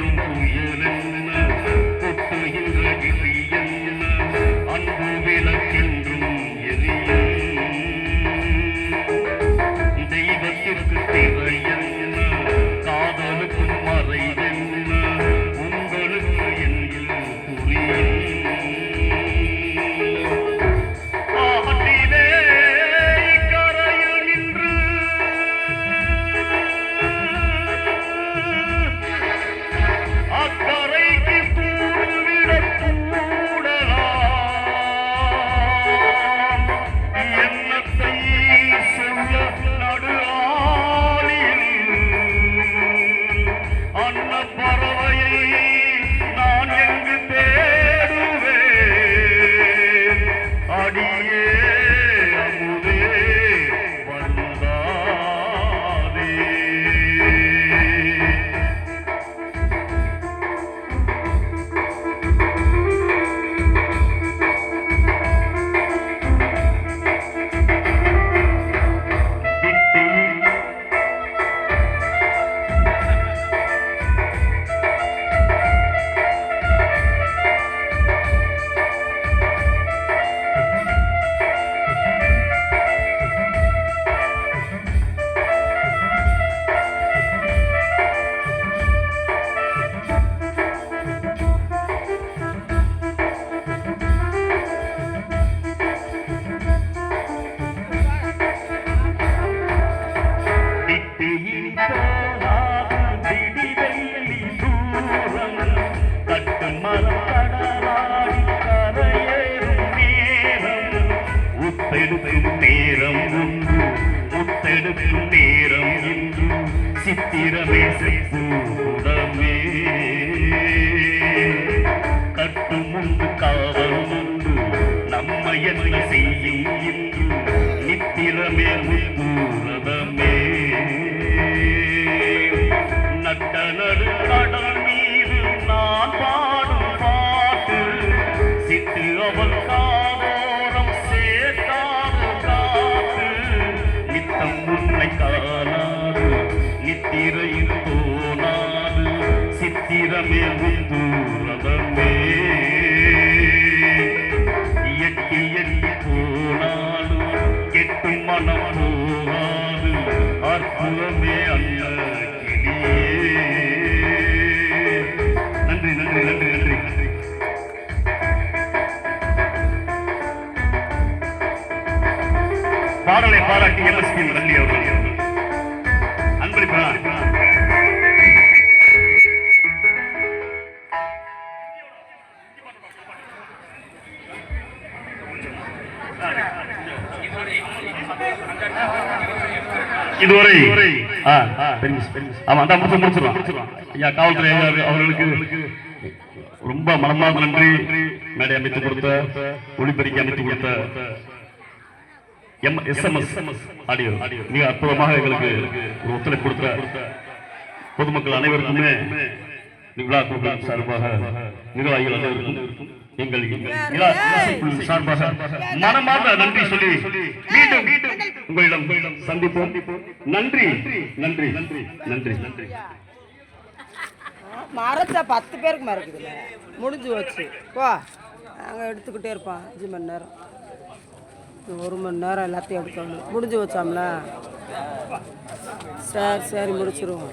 Boom, boom, மது கடலாடி கரையேறும் நேரம் உத்தெடுக்கும் நேரம் ஒன்று உத்தெடுக்கும் நேரம் இன்று சித்திரமே செய்தமே கட்டும் உண்டு காவல் உண்டு. நம்ம என்ன செய்யும்? நித்திரையில் தோணாது சித்திரமே முத்தூரதமே எட்டி எட்டி போனாலும் கெட்டு மனம் போகாது அற்புதமே அல்ல பாடலை பாராட்டி எம்எஸ்பி நன்றி அவர்கள். அன்பளிப்பா இதுவரை ஆ, பெருமிஸ், ஆமா அந்த முடிச்சு முடிச்சிடலாம். ஐயா காவல்துறை அவர்களுக்கு ரொம்ப மனமார்ந்த நன்றி. மேடை அமைத்து கொடுத்த ஒளிபெருக்கி அமைத்து கொடுத்த எம் எஸ்எம்எஸ் ஆடியோ மிக அற்புதமாக எங்களுக்கு ஒரு ஒத்துழைப்பு கொடுத்த பொதுமக்கள் அனைவருக்குமே விழா குழுவின் சார்பாக நிர்வாகிகள் அனைவருக்கும் எங்கள் சார்பாக மனமார்ந்த நன்றி சொல்லி மீண்டும் உங்களிடம் சந்திப்போம். நன்றி நன்றி நன்றி. நன்றி நன்றி மறைச்சா பத்து பேருக்கு மறைக்குதுல்ல முடிஞ்சு வச்சு போ. நாங்கள் எடுத்துக்கிட்டே இருப்போம். அஞ்சு மணி நேரம் ஒரு மணி நேரம் எல்லாத்தையும் எடுக்கணும் முடிஞ்சு வச்சோம்ல? சரி சரி முடிச்சிருவோம்.